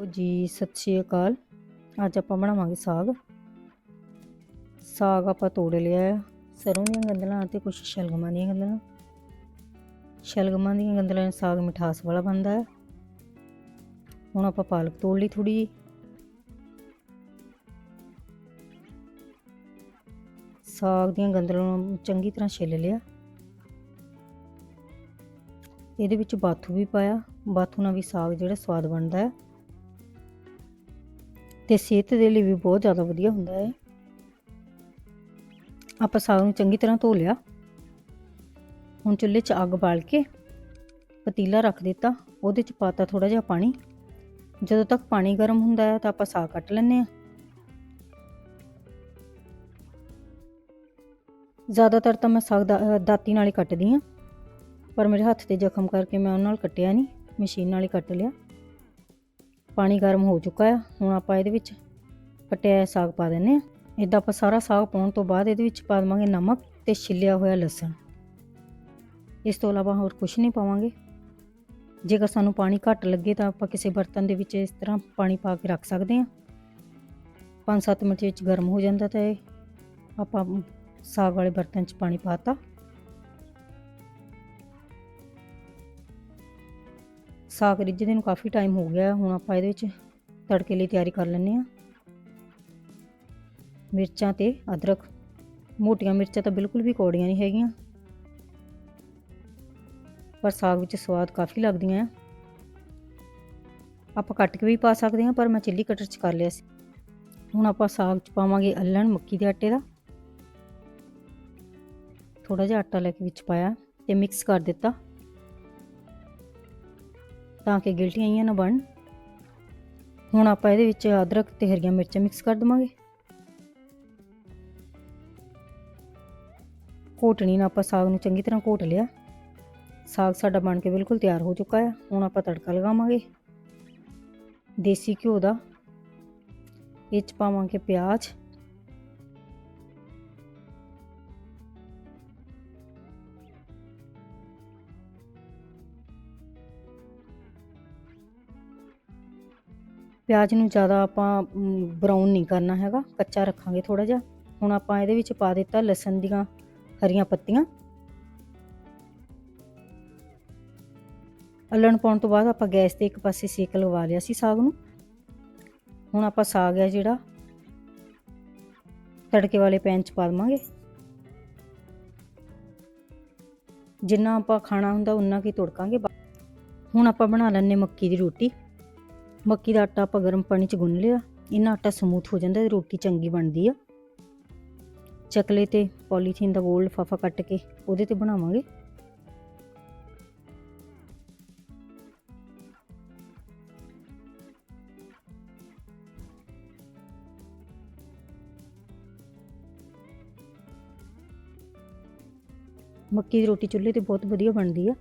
ਲਓ ਜੀ, ਸਤਿ ਸ਼੍ਰੀ ਅਕਾਲ। ਅੱਜ ਆਪਾਂ ਬਣਾਵਾਂਗੇ ਸਾਗ। ਸਾਗ ਆਪਾਂ ਤੋੜ ਲਿਆ ਹੈ। ਸਰੋਂ ਦੀਆਂ ਗੰਦਲਾਂ ਅਤੇ ਕੁਝ ਸ਼ਲਗਮਾਂ ਦੀਆਂ ਗੰਦਲਾਂ ਸ਼ਲਗਮਾਂ ਦੀਆਂ ਗੰਦਲਾਂ ਨਾਲ ਸਾਗ ਮਿਠਾਸ ਵਾਲਾ ਬਣਦਾ ਹੈ। ਹੁਣ ਆਪਾਂ ਪਾਲਕ ਤੋੜ ਲਈ ਥੋੜੀ ਜੀ ਸਾਗ ਦੀਆਂ ਗੰਦਲਾਂ ਨੂੰ ਚੰਗੀ ਤਰ੍ਹਾਂ ਛਿੱਲ ਲਿਆ। ਇਹਦੇ ਵਿੱਚ ਬਾਥੂ ਵੀ ਪਾਇਆ। ਬਾਥੂ ਨਾਲ ਵੀ ਸਾਗ ਜਿਹੜਾ ਸਵਾਦ ਬਣਦਾ ਹੈ। ਤੇ ਸਿਹਤ ਦੇ ਲਈ ਵੀ ਬਹੁਤ ਜ਼ਿਆਦਾ ਵਧੀਆ ਹੁੰਦਾ ਹੈ। ਆਪਾਂ ਸਾਗ ਨੂੰ ਚੰਗੀ ਤਰ੍ਹਾਂ ਧੋ ਲਿਆ। ਹੁਣ ਚੁੱਲ੍ਹੇ 'ਚ ਅੱਗ ਬਾਲ ਕੇ ਪਤੀਲਾ ਰੱਖ ਦਿੱਤਾ। ਉਹਦੇ 'ਚ ਪਾਤਾ ਥੋੜਾ ਜਿਹਾ ਪਾਣੀ। ਜਦੋਂ ਤੱਕ ਪਾਣੀ ਗਰਮ ਹੁੰਦਾ ਹੈ ਤਾਂ ਆਪਾਂ ਸਾਗ ਕੱਟ ਲੈਂਦੇ ਆ ਜ਼ਿਆਦਾਤਰ ਤਾਂ ਮੈਂ ਸਾਗ ਦਾ ਦਾਤੀ ਨਾਲ ਹੀ ਕੱਟਦੀ ਆ ਪਰ ਮੇਰੇ ਹੱਥ ਤੇ ਜ਼ਖਮ ਕਰਕੇ ਮੈਂ ਉਹਨਾਂ ਨਾਲ ਕੱਟਿਆ ਨਹੀਂ। ਮਸ਼ੀਨ ਨਾਲ ਹੀ ਕੱਟ ਲਿਆ। ਪਾਣੀ ਗਰਮ ਹੋ ਚੁੱਕਾ ਆ, ਹੁਣ ਆਪਾਂ ਇਹਦੇ ਵਿੱਚ ਕੱਟਿਆ ਸਾਗ ਪਾ ਦਿੰਨੇ ਆ ਇਦਾਂ ਆਪਾਂ ਸਾਰਾ ਸਾਗ ਪਾਉਣ ਤੋਂ ਬਾਅਦ ਇਹਦੇ ਵਿੱਚ ਪਾ ਦੇਵਾਂਗੇ ਨਮਕ ਤੇ ਛਿੱਲਿਆ ਹੋਇਆ ਲਸਣ। ਇਸ ਤੋਂ ਇਲਾਵਾ ਹੋਰ ਕੁਝ ਨਹੀਂ ਪਾਵਾਂਗੇ। ਜੇਕਰ ਸਾਨੂੰ ਪਾਣੀ ਘੱਟ ਲੱਗੇ ਤਾਂ ਆਪਾਂ ਕਿਸੇ ਬਰਤਨ ਦੇ ਵਿੱਚ ਇਸ ਤਰ੍ਹਾਂ ਪਾਣੀ ਪਾ ਕੇ ਰੱਖ ਸਕਦੇ ਹਾਂ। 5-7 ਮਿੰਟ ਵਿੱਚ ਗਰਮ ਹੋ ਜਾਂਦਾ ਤਾਂ ਇਹ ਆਪਾਂ ਸਾਗ ਵਾਲੇ ਬਰਤਨ 'ਚ ਪਾਣੀ ਪਾਤਾ ਸਾਗ ਰਿੱਝਦੇ ਨੂੰ ਕਾਫੀ ਟਾਈਮ ਹੋ ਗਿਆ, ਹੁਣ ਆਪਾਂ ਇਹਦੇ ਵਿੱਚ ਤੜਕੇ ਲਈ ਤਿਆਰੀ ਕਰ ਲੈਂਦੇ ਹਾਂ। ਮਿਰਚਾਂ ਤੇ ਅਦਰਕ। ਮੋਟੀਆਂ ਮਿਰਚਾਂ ਤਾਂ ਬਿਲਕੁਲ ਵੀ ਕੌੜੀਆਂ ਨਹੀਂ ਹੈਗੀਆਂ। ਪਰ ਸਾਗ ਵਿੱਚ ਸਵਾਦ ਕਾਫੀ ਲੱਗਦੀਆਂ ਆ। ਆਪਾਂ ਕੱਟ ਕੇ ਵੀ ਪਾ ਸਕਦੇ ਹਾਂ, ਪਰ ਮੈਂ ਚਿੱਲੀ ਕਟਰ 'ਚ ਕਰ ਲਿਆ ਸੀ। ਹੁਣ ਆਪਾਂ ਸਾਗ 'ਚ ਪਾਵਾਂਗੇ ਅੱਲਣ ਮੱਕੀ ਦੇ ਆਟੇ ਦਾ। ਥੋੜਾ ਜਿਹਾ ਆਟਾ ਲੈ ਕੇ ਵਿੱਚ ਪਾਇਆ ਤੇ ਮਿਕਸ ਕਰ ਦਿੱਤਾ। ਤਾਂ ਕਿ ਗਿਲਟੀਆਂ ਆਈਆਂ ਨਾ ਬਣ ਹੁਣ ਆਪਾਂ ਇਹਦੇ ਵਿੱਚ ਅਦਰਕ ਤੇ ਹਰੀਆਂ ਮਿਰਚਾਂ ਮਿਕਸ ਕਰ ਦਵਾਂਗੇ। ਘੋਟਣੀ ਨਾਲ ਆਪਾਂ ਸਾਗ ਨੂੰ ਚੰਗੀ ਤਰ੍ਹਾਂ ਘੋਟ ਲਿਆ। ਸਾਗ ਸਾਡਾ ਬਣ ਕੇ ਬਿਲਕੁਲ ਤਿਆਰ ਹੋ ਚੁੱਕਾ ਹੈ ਹੁਣ ਆਪਾਂ ਤੜਕਾ ਲਗਾਵਾਂਗੇ। ਦੇਸੀ ਘਿਓ ਦਾ। ਇਹ 'ਚ ਪਾਵਾਂਗੇ ਪਿਆਜ਼। ਪਿਆਜ਼ ਨੂੰ ਜ਼ਿਆਦਾ ਆਪਾਂ ਬਰਾਊਨ ਨਹੀਂ ਕਰਨਾ ਹੈਗਾ, ਕੱਚਾ ਰੱਖਾਂਗੇ ਥੋੜਾ ਜਿਹਾ। ਹੁਣ ਆਪਾਂ ਇਹਦੇ ਵਿੱਚ ਪਾ ਦਿੱਤਾ ਲਸਣ ਦੀਆਂ ਹਰੀਆਂ ਪੱਤੀਆਂ। ਅੱਲਣ ਪਾਉਣ ਤੋਂ ਬਾਅਦ ਆਪਾਂ ਗੈਸ ਤੇ ਇੱਕ ਪਾਸੇ ਸੇਕ ਲਵਾ ਲਿਆ ਸੀ ਸਾਗ ਨੂੰ। ਹੁਣ ਆਪਾਂ ਸਾਗ ਹੈ ਜਿਹੜਾ, ਤੜਕੇ ਵਾਲੇ ਪੈਨ 'ਚ ਪਾ ਦਵਾਂਗੇ। ਜਿੰਨਾ ਆਪਾਂ ਖਾਣਾ ਹੁੰਦਾ ਉਨਾ ਕੀ ਤੁੜਕਾਂਗੇ। ਹੁਣ ਆਪਾਂ ਬਣਾ ਲੈਣੇ ਮੱਕੀ ਦੀ ਰੋਟੀ। ਮੱਕੀ ਦਾ ਆਟਾ ਆਪਾਂ ਗਰਮ ਪਾਣੀ 'ਚ ਗੁੰਨ ਲਿਆ। ਇਹਨਾਂ ਆਟਾ ਸਮੂਥ ਹੋ ਜਾਂਦਾ ਤੇ ਰੋਟੀ ਚੰਗੀ ਬਣਦੀ ਆ। ਚਕਲੇ ਤੇ ਪੋਲੀਥੀਨ ਦਾ ਗੋਲ ਲਫਾਫਾ ਕੱਟ ਕੇ ਉਹਦੇ ਤੇ ਬਣਾਵਾਂਗੇ। ਮੱਕੀ ਦੀ ਰੋਟੀ ਚੁੱਲ੍ਹੇ ਤੇ ਬਹੁਤ ਵਧੀਆ ਬਣਦੀ ਆ।